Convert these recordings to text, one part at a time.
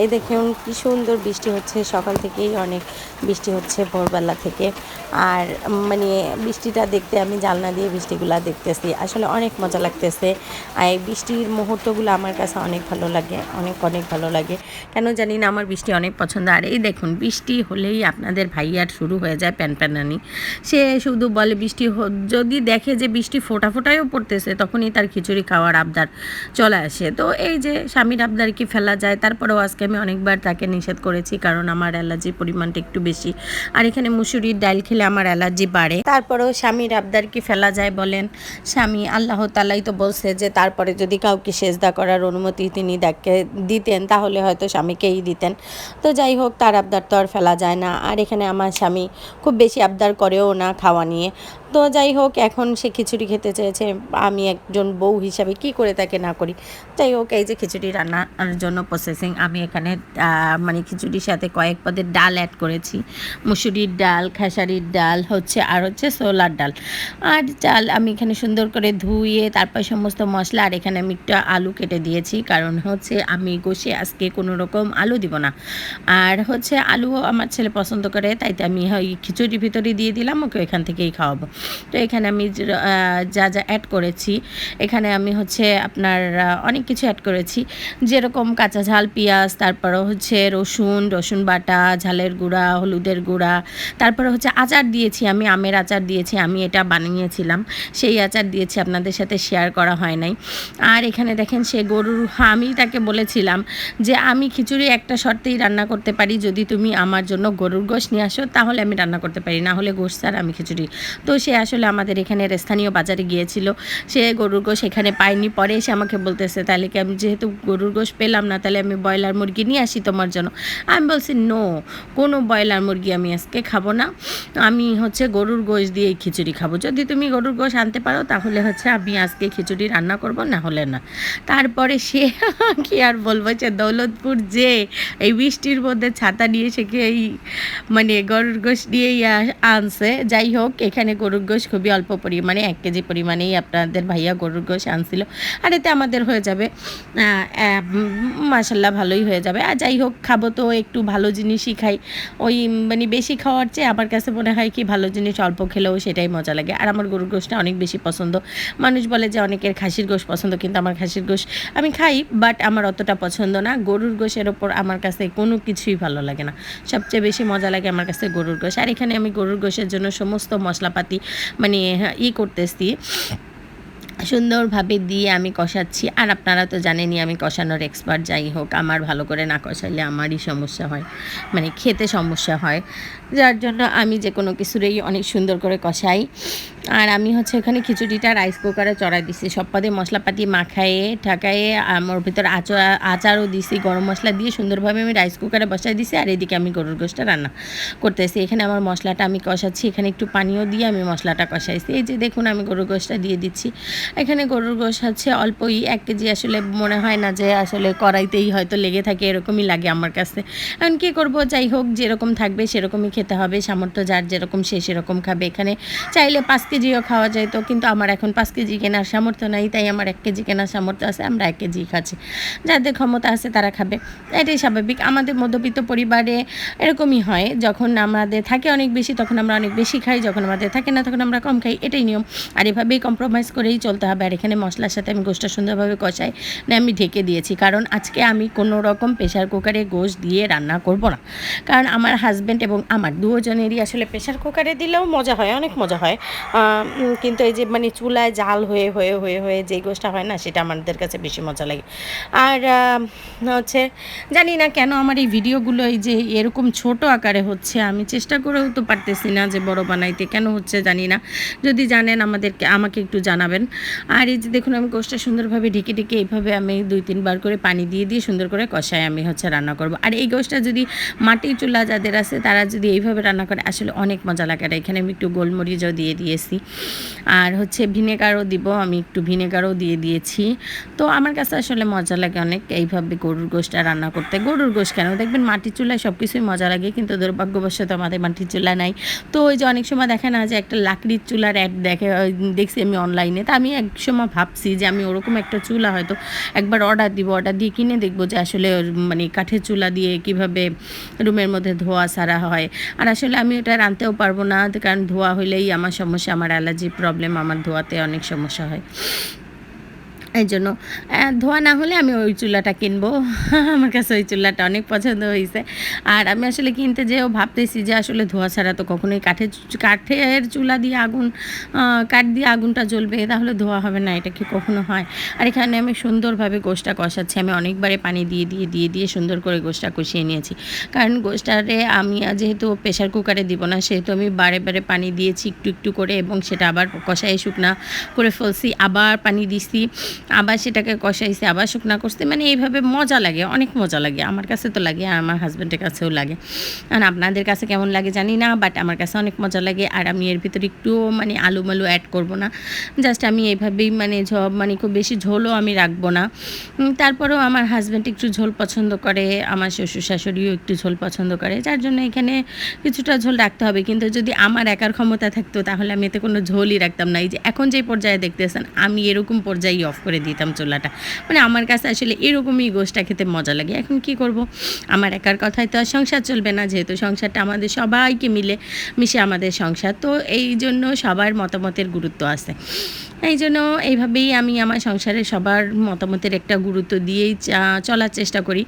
এই দেখুন, কি সুন্দর বৃষ্টি হচ্ছে। সকাল থেকেই অনেক বৃষ্টি হচ্ছে ভোরবেলা থেকে। আর মানে বৃষ্টিটা দেখতে আমি জানলা দিয়ে বৃষ্টিগুলো দেখতেছি। আসলে অনেক মজা লাগতেছে। আর এই বৃষ্টির মুহূর্তগুলো আমার কাছে অনেক ভালো লাগে, অনেক অনেক ভালো লাগে। কেন জানি না, আমার বৃষ্টি অনেক পছন্দ। আর এই দেখুন, বৃষ্টি হলেই আপনাদের ভাইয়ার শুরু হয়ে যায় প্যান প্যানানি। সে শুধু বলে বৃষ্টি যদি দেখে যে বৃষ্টি ফোটা ফোটায়ও পড়তেছে, তখনই তার খিচুড়ি খাওয়ার আবদার চলে আসে। তো এই যে স্বামীর আবদার কি ফেলা যায়, তারপরেও আজকে আমি অনেকবার তাকে নিষেধ করেছি, কারণ আমার অ্যালার্জির পরিমাণটা একটু বেশি। আর এখানে মুসুরির ডাল খেলে আমার অ্যালার্জি বাড়ে। তারপরেও স্বামীর আবদার কি ফেলা যায় বলেন? স্বামী আল্লাহ তালাই তো বলছে যে, তারপরে যদি কাউকে সেজদা করার অনুমতি তিনি দেখে দিতেন, তাহলে হয়তো স্বামীকেই দিতেন। তো যাই হোক, তার আবদার তো আর ফেলা যায় না। আর এখানে আমার স্বামী খুব বেশি আবদার করেও না খাওয়া নিয়ে। তো যাই হোক, এখন সে খিচুড়ি খেতে চেয়েছে। আমি একজন বউ হিসাবে কি করে তাকে না করি? যাই হোক, এই যে খিচুড়ি রান্নার জন্য প্রসেসিং আমি এখানে মানে খিচুড়ির সাথে কয়েক পদের ডাল অ্যাড করেছি। মুসুরির ডাল, খেসারির ডাল, হচ্ছে আর হচ্ছে সোলার ডাল। আর চাল আমি এখানে সুন্দর করে ধুয়ে, তারপর সমস্ত মশলা, আর এখানে আমি একটা আলু কেটে দিয়েছি। কারণ হচ্ছে আমি গোষে আজকে কোনো রকম আলু দিব না। আর হচ্ছে আলু আমার ছেলে পছন্দ করে, তাই আমি ওই খিচুড়ির ভিতরে দিয়ে দিলাম, ওকে এখান থেকেই খাওয়াবো। তো এখানে আমি যা যা অ্যাড করেছি, এখানে আমি হচ্ছে আপনার অনেক কিছু অ্যাড করেছি। যেরকম কাঁচা ঝাল, পেঁয়াজ তারপরে হচ্ছে রসুন রসুন বাটা, ঝালের গুঁড়া, হলুদের গুঁড়া, তারপরে হচ্ছে আচার দিয়েছি আমি, আমের আচার দিয়েছি, আমি এটা বানিয়েছিলাম। সেই আচার দিয়েছি, আপনাদের সাথে শেয়ার করা হয় নাই। আর এখানে দেখেন সে গরুর আমি তাকে বলেছিলাম যে আমি খিচুড়ি একটা শর্তেই রান্না করতে পারি, যদি তুমি আমার জন্য গরুর গোশ নিয়ে আসো, তাহলে আমি রান্না করতে পারি, না হলে গোশ ছাড়া আমি খিচুড়ি। তো সে আসলে আমাদের এখানের স্থানীয় বাজারে গিয়েছিল। সে গরুর গোশ এখানে পায়নি। পরে এসে আমাকে বলতেছে, তাহলে কি আমি যেহেতু গরুর গোশ পেলাম না, তাহলে আমি ব্রয়লার মুরগি নিয়ে আসি তোমার জন্য? আমি বলছি, নো, কোনো ব্রয়লার মুরগি আমি আজকে খাব না। আমি হচ্ছে গরুর গোশ দিয়েই খিচুড়ি খাব। যদি তুমি গরুর গোশ আনতে পারো, তাহলে হচ্ছে আমি আজকে খিচুড়ি রান্না করব, না হলে না। তারপরে সে কি আর বলব যে দৌলতপুর যে এই বৃষ্টির মধ্যে ছাতা নিয়ে সে এই মানে গরুর গোশ দিয়েই আনছে। যাই হোক, এখানে গরুর গোশ খুবই অল্প পরিমাণে, এক কেজি পরিমাণেই আপনাদের ভাইয়া গরুর গোশ আনছিল। আর এতে আমাদের হয়ে যাবে মাসাল্লাহ ভালোই হয়ে যাবে। আর যাই হোক, খাব তো, একটু ভালো জিনিসই খাই। ওই মানে বেশি খাওয়ার চেয়ে আমার কাছে মনে হয় কি, ভালো জিনিস অল্প খেলেও সেটাই মজা লাগে। আর আমার গরুর গোশটা অনেক বেশি পছন্দ। মানুষ বলে যে অনেকের খাসির গোশ পছন্দ, কিন্তু আমার খাসির গোশ আমি খাই, বাট আমার অতটা পছন্দ না। গরুর গোশের ওপর আমার কাছে কোনো কিছুই ভালো লাগে না। সবচেয়ে বেশি মজা লাগে আমার কাছে গরুর গোশ। আর এখানে আমি গরুর গোশের জন্য সমস্ত মশলাপাতি মানে হ্যাঁ, ই করতেছি। সুন্দরভাবে দিয়ে আমি কষাচ্ছি। আর আপনারা তো জানেনই আমি কষানোর এক্সপার্ট যাই হোক আমার ভালো করে না কষাইলে আমারই সমস্যা হয়। মানে খেতে সমস্যা হয়। যার জন্য আমি যে কোনো কিছুরই অনেক সুন্দর করে কষাই। আর আমি হচ্ছে এখানে খিচুড়িটা রাইস কুকারে চড়াই দিছি। সব পদে মশলাপাতি মাখায়ে, ঠাকায়ে আমার ভিতর আচার আচারও দিছি, গরম মশলা দিয়ে সুন্দরভাবে আমি রাইস কুকারে বসাই দিছি আর এদিকে আমি গরুর গোশটা রান্না করতেছি। এখানে আমার মশলাটা আমি কষাচ্ছি, এখানে একটু পানিও দিয়ে আমি মশলাটা কষাইছি। এই যে দেখুন আমি গরুর গোশটা দিয়ে দিচ্ছি। এখানে গরুর গোশ হচ্ছে অল্পই, এক কেজি আসলে মনে হয় না যে আসলে কড়াইতেই হয়তো লেগে থাকে, এরকমই লাগে আমার কাছে। এখন কী করব? যাই হোক, যেরকম থাকবে সেরকমই খেতে হবে, সামর্থ্য যার যেরকম সে সেরকম খাবে। এখানে চাইলে পাঁচ কেজিও খাওয়া যায় তো, কিন্তু আমার এখন পাঁচ কেজি কেনার সামর্থ্য নাই, তাই আমার এক কেজি কেনার সামর্থ্য আছে, আমরা এক কেজি খাচ্ছি। যাদের ক্ষমতা আছে তারা খাবে। এটাই স্বাভাবিক। আমাদের মধ্যবিত্ত পরিবারে এরকমই হয়, যখন আমাদের থাকে অনেক বেশি, তখন আমরা অনেক বেশি খাই, যখন আমাদের থাকে না, তখন আমরা কম খাই, এটাই নিয়ম। আর এভাবেই কম্প্রোমাইজ করেই চলতে হবে। আর এখানে মশলার সাথে আমি গোষ্ঠটা সুন্দরভাবে কষাই, না আমি ঢেকে দিয়েছি। কারণ আজকে আমি কোনো রকম প্রেশার কুকারে গোশ দিয়ে রান্না করব না। কারণ আমার হাজব্যান্ড এবং আমার দুজনেরই আসলে প্রেশার কুকারে দিলেও মজা হয়, অনেক মজা হয়। কিন্তু এই যে মানে চুলায় জাল হয়ে হয়ে হয়ে হয়ে যেই গোষ্ঠটা হয় না, সেটা আমাদের কাছে বেশি মজা লাগে। আর হচ্ছে জানি না কেন আমার এই ভিডিওগুলো এই যে এরকম ছোট আকারে হচ্ছে, আমি চেষ্টা করেও তো পারতেছি না যে বড় বানাইতে। কেন হচ্ছে জানি না, যদি জানেন আমাদেরকে, আমাকে একটু জানাবেন। আর এই যে দেখুন, আমি গোষ্ঠটা সুন্দরভাবে ঢেকে ঢেকে এইভাবে আমি দুই, তিনবার করে পানি দিয়ে দিয়ে সুন্দর করে কষায় আমি হচ্ছে রান্না করব। আর এই গোষ্ঠটা যদি মাটির চুলা যাদের আছে, তারা যদি এইভাবে রান্না করে, আসলে অনেক মজা লাগে। আর এখানে আমি একটু গোলমরিচও দিয়ে দিয়েছি। আর হচ্ছে ভিনেগারও দিব, আমি একটু ভিনেগারও দিয়ে দিয়েছি। তো আমার কাছে আসলে মজা লাগে অনেক এইভাবে গরুর গোশটা রান্না করতে। গরুর গোশ কেন? দেখবেন মাটির চুলায় সব কিছুই মজা লাগে, কিন্তু দুর্ভাগ্যবশত আমাদের মাটির চুলা নাই। তো ওই যে অনেক সময় দেখে না যে একটা লাকড়ির চুলার অ্যাড দেখে দেখছি আমি অনলাইনে তা আমি এক সময় ভাবছি যে আমি ওরকম একটা চুলা হয়তো একবার অর্ডার দিব অর্ডার দিয়ে কিনে দেখব যে আসলে মানে কাঠের চুলা দিয়ে কীভাবে রুমের মধ্যে ধোয়া সারা হয়। আর আসলে আমি ওটা রাঁধতেও পারব না, কারণ ধোয়া হইলেই আমার সমস্যা, আমার অ্যালার্জি প্রবলেম আমার ধোয়াতে অনেক সমস্যা হয়। এই জন্য। ধোয়া না হলে আমি ওই চুলাটা কিনবো। আমার কাছে ওই চুলাটা অনেক পছন্দ হয়েছে আর আমি আসলে কিনতে যেও ভাবতেছি যে আসলে ধোয়া ছাড়া তো কখনোই কাঠের কাঠের চুলা দিয়ে আগুন কাঠ দিয়ে আগুনটা জ্বলবে, তাহলে ধোয়া হবে না, এটা কি কখনো হয়? আর এখানে আমি সুন্দরভাবে গোষ্ঠটা কষাচ্ছি। আমি অনেকবারে পানি দিয়ে দিয়ে দিয়ে দিয়ে সুন্দর করে গোষ্ঠটা কষিয়ে নিয়েছি। কারণ গোষ্ঠটারে আমি যেহেতু প্রেশার কুকারে দিব না, সেহেতু আমি বারে বারে পানি দিয়েছি একটু একটু করে এবং সেটা আবার কষাই শুকনা করে ফেলছি। আবার পানি দিছি। আবার সেটাকে কষাইছি, আবার শুকনা করছি। মানে এইভাবে মজা লাগে, অনেক মজা লাগে। আমার কাছে তো লাগে আর আমার হাজব্যান্ডের কাছেও লাগে। আর আপনাদের কাছে কেমন লাগে জানি না বাট আমার কাছে অনেক মজা লাগে। আর আমি এর ভিতরে একটু মানে আলু মালু অ্যাড করব না। জাস্ট আমি এইভাবেই মানে ঝব মানে খুব বেশি ঝোলও আমি রাখব না। তারপরেও আমার হাজব্যান্ড একটু ঝোল পছন্দ করে, আমার শ্বশুর শাশুড়িও একটু ঝোল পছন্দ করে। যার জন্য এখানে কিছুটা ঝোল রাখতে হবে। কিন্তু যদি আমার একার ক্ষমতা থাকতো, তাহলে আমি এতে কোনো ঝোলই রাখতাম না। এই যে এখন যে পর্যায়ে দেখতেছেন, আমি এরকম পর্যায়ে অফ করে দিতাম চুলাটা। মানে আমার কাছে আসলে এরকমই গোষ্ঠটা খেতে মজা লাগে। এখন কি করব? আমার একার কথায় তো আর সংসার চলবে না, যেহেতু সংসারটা আমাদের সবাইকে মিলে মিশে আমাদের সংসার। তো এই জন্য সবার মতামতের গুরুত্ব আছে। এই জন্য এইভাবেই আমি আমার সংসারে সবার মতামতের একটা গুরুত্ব দিয়েই চলার চেষ্টা করি।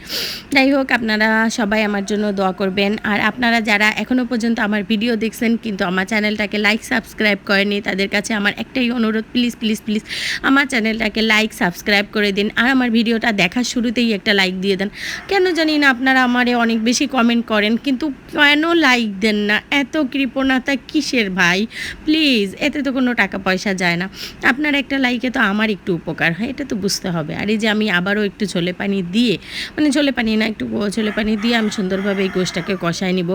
যাই হোক, আপনারা সবাই আমার জন্য দোয়া করবেন। আর আপনারা যারা এখনও পর্যন্ত আমার ভিডিও দেখছেন, কিন্তু আমার চ্যানেলটাকে লাইক সাবস্ক্রাইব করেনি তাদের কাছে আমার একটাই অনুরোধ প্লিজ প্লিজ প্লিজ আমার চ্যানেলটাকে লাইক সাবস্ক্রাইব করে দিন। আর আমার ভিডিওটা দেখার শুরুতেই একটা লাইক দিয়ে দেন। কেন জানি না আপনারা আমারে অনেক বেশি কমেন্ট করেন, কিন্তু কেন লাইক দেন না? এত কৃপণতা কিসের ভাই? প্লিজ এতে তো কোনো টাকা পয়সা যায় না। আপনার একটা লাইকে তো আমার একটু উপকার হয়, এটা তো বুঝতে হবে। আর এই যে আমি আবারও একটু ছোলে পানি দিয়ে মানে ছোলে পানি না, একটু ছোলে পানি দিয়ে আমি সুন্দরভাবে এই গোষ্ঠটাকে কষায় নিব।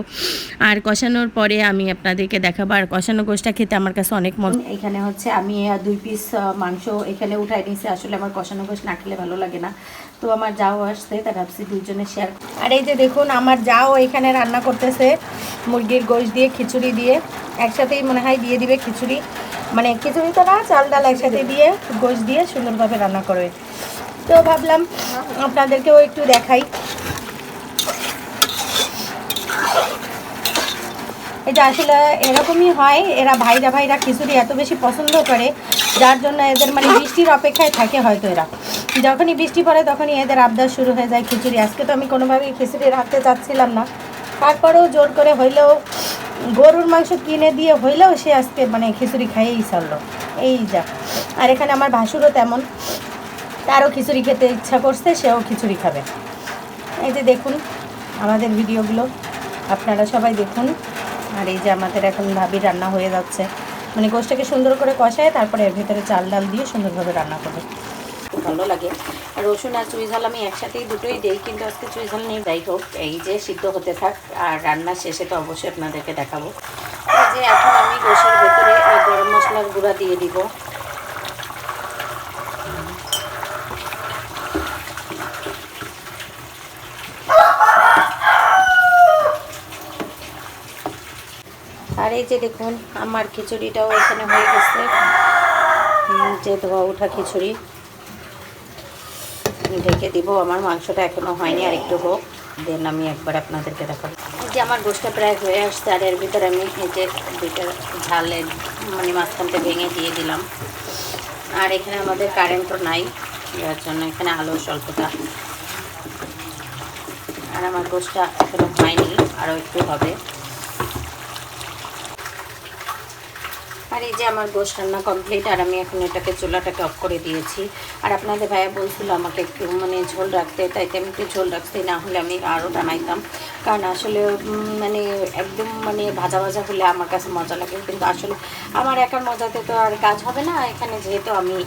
আর কষানোর পরে আমি আপনাদেরকে দেখাবো, আর কষানো গোষ্ঠটা খেতে আমার কাছে অনেক মজা এখানে হচ্ছে আমি দুই পিস মাংস এখানে উঠাই নিয়েছি। আসলে আমার কষানো গোষ্ঠ না খেলে ভালো লাগে না। তো আমার যাও আসছে, তা ভাবছি দুজনে শেয়ার আর এই যে দেখুন, আমার যাও এখানে রান্না করতেছে মুরগির গোশ দিয়ে, খিচুড়ি দিয়ে। একসাথেই মনে হয় দিয়ে দিবে খিচুড়ি। মানে খিচুড়ি তো না চাল ডাল একসাথে দিয়ে, গোশ দিয়ে সুন্দরভাবে রান্না করবে তো ভাবলাম আপনাদেরকেও একটু দেখাই। এটা আসলে এরকমই হয়, এরা ভাইরা ভাইরা খিচুড়ি এত বেশি পছন্দ করে, যার জন্য এদের মানে বৃষ্টির অপেক্ষায় থাকে হয়তো এরা। যখনই বৃষ্টি পড়ে তখনই এদের আবদার শুরু হয়ে যায় খিচুড়ি। আজকে তো আমি কোনোভাবেই খিচুড়ি রাখতে চাচ্ছিলাম না। তারপরেও জোর করে হইলেও গরুর মাংস কিনে দিয়ে হইলেও সে আজকে মানে খিচুড়ি খাইয়েই ছাড়লো এই যা। আর এখানে আমার ভাসুরও তেমন। তারও খিচুড়ি খেতে ইচ্ছা করছে, সেও খিচুড়ি খাবে। এই যে দেখুন আমাদের ভিডিওগুলো। আপনারা সবাই দেখুন। আর এই যে আমাদের এখন ভাবি রান্না হয়ে যাচ্ছে। মানে গোষ্ঠটাকে সুন্দর করে কষায় তারপরে এর ভিতরে চাল ডাল দিয়ে সুন্দরভাবে রান্না করবে। ভালো লাগে। রসুন আর চুই ঝাল আমি একসাথেই দুটোই দিই, কিন্তু আজকে চুই ঝাল নেই। যাই হোক, এই যে সিদ্ধ হতে থাক আর রান্না শেষে তো অবশ্যই আপনাদেরকে দেখাবো। যে এখন আমি গোশের ভেতরে গরম মশলার গুঁড়া দিয়ে দিব। আর এই যে দেখুন, আমার খিচুড়িটাও এখানে হয়ে গেছে। যে ধোয়া ওঠা খিচুড়ি। আমি ঢেকে দিব। আমার মাংসটা এখনও হয়নি, আর একটু হোক। দেন আমি একবার আপনাদেরকে দেখাবো। যে আমার গোষ্ঠটা প্রায় হয়ে আসছে, আর এর ভিতরে আমি যে দুইটা ঝালে মানে মাঝখানটা ভেঙে দিয়ে দিলাম। আর এখানে আমাদের কারেন্টও নাই, যার জন্য এখানে আলো স্বল্পতা। আর আমার গোষ্ঠটা এখনও হয়নি, আরও একটু হবে। আর এই যে আমার গোশ রান্না কমপ্লিট আর আমি এখন এটাকে চুলাটাকে অফ করে দিয়েছি। আর আপনাদের ভাইয়া বলছিল আমাকে একটু মানে ঝোল রাখতে, তাই আমি একটু ঝোল রাখছি, না হলে আমি আরও বানাইতাম। কারণ আসলে মানে একদম মানে ভাজা ভাজা হলে আমার কাছে মজা লাগে। কিন্তু আসলে আমার একার মজাতে তো আর কাজ হবে না। এখানে যেহেতু আমি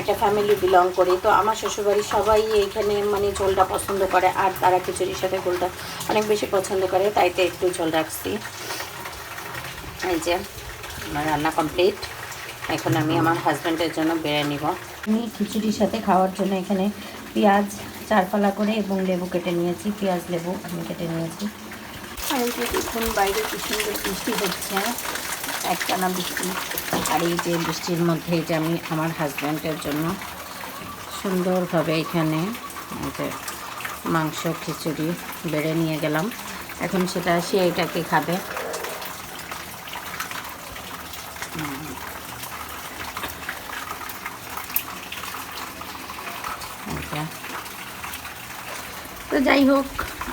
একটা ফ্যামিলি বিলং করি, তো আমার শ্বশুরবাড়ির সবাই এইখানে মানে ঝোলটা পছন্দ করে, আর তারা খিচুড়ির সাথে ঝোলটা অনেক বেশি পছন্দ করে, তাই তো একটু ঝোল রাখছি। এই যে। আমার রান্না কমপ্লিট এখন আমি আমার হাজব্যান্ডের জন্য বেড়ে নিব। আমি খিচুড়ির সাথে খাওয়ার জন্য এখানে পেঁয়াজ চারপালা করে এবং লেবু কেটে নিয়েছি। পেঁয়াজ, লেবু আমি কেটে নিয়েছি। আর দেখুন, বাইরে কি সুন্দর বৃষ্টি হচ্ছে। একটানা বৃষ্টি আর এই যে বৃষ্টির মধ্যে যে আমি আমার হাজব্যান্ডের জন্য সুন্দরভাবে এখানে যে মাংস, খিচুড়ি বেড়ে নিয়ে গেলাম। এখন সেটা সে এটাকে খাবে। এইটা। তো যাই হোক,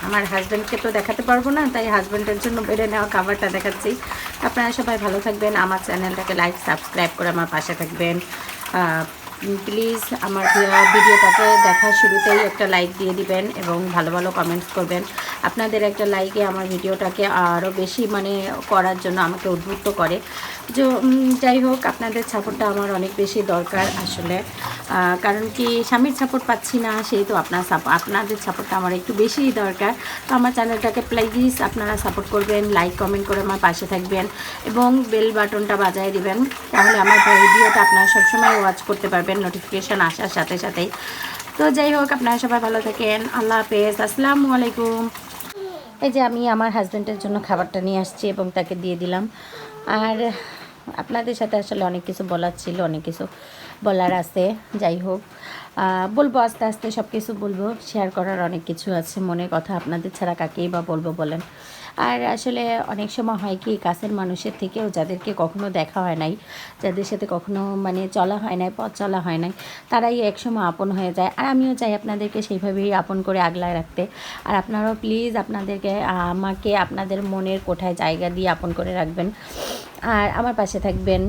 আমার হাজব্যান্ডকে তো দেখাতে পারব না, তাই হাজব্যান্ডের জন্য বেড়ে নেওয়া খাবারটা দেখাচ্ছি। আপনারা সবাই ভালো থাকবেন, আমার চ্যানেলটাকে লাইক সাবস্ক্রাইব করে আমার পাশে থাকবেন। প্লিজ আমার ভিডিওটাকে দেখার শুরুতেই একটা লাইক দিয়ে দিবেন এবং ভালো ভালো কমেন্টস করবেন। আপনাদের একটা লাইকে আমার ভিডিওটাকে আরও বেশি মানে করার জন্য আমাকে উদ্বুদ্ধ করে। যে যাই হোক, আপনাদের সাপোর্টটা আমার অনেক বেশি দরকার আসলে। কারণ কি, স্বামীর সাপোর্ট পাচ্ছি না সেই তো আপনার আপনাদের সাপোর্টটা আমার একটু বেশিই দরকার। তো আমার চ্যানেলটাকে প্লিজ আপনারা সাপোর্ট করবেন লাইক কমেন্ট করে আমার পাশে থাকবেন এবং বেল বাটনটা বাজায় দিবেন। তাহলে আমার ভিডিওটা আপনারা সবসময় ওয়াচ করতে পারবেন নোটিফিকেশান আসার সাথে সাথেই। তো, যাই হোক, আপনারা সবাই ভালো থাকেন। আল্লাহ হাফেজ। আসসালামু আলাইকুম। এই যে আমি আমার হাজব্যান্ডের জন্য খাবারটা নিয়ে আসছি এবং তাকে দিয়ে দিলাম। আর আপনাদের সাথে আসলে অনেক কিছু বলার ছিল, অনেক কিছু বলার আছে, যাই হোক। বলব আস্তে আস্তে সব কিছু বলব শেয়ার করার অনেক কিছু আছে মনে কথা আপনাদের ছাড়া কাকেই বা বলব বলেন। আর আসলে অনেক সময় হয় কি, কাছের মানুষের থেকেও যাদেরকে কখনো দেখা হয় নাই, যাদের সাথে কখনো মানে চলা হয় নাই, পথ চলা হয় নাই, তারাই একসময় আপন হয়ে যায়। আর আমিও চাই আপনাদেরকে সেইভাবেই আপন করে আগলায় রাখতে। আর আপনারাও প্লিজ আপনাদেরকে, আমাকে আপনাদের মনের কোঠায় জায়গা দিয়ে আপন করে রাখবেন। আর আমার পাশে থাকবেন।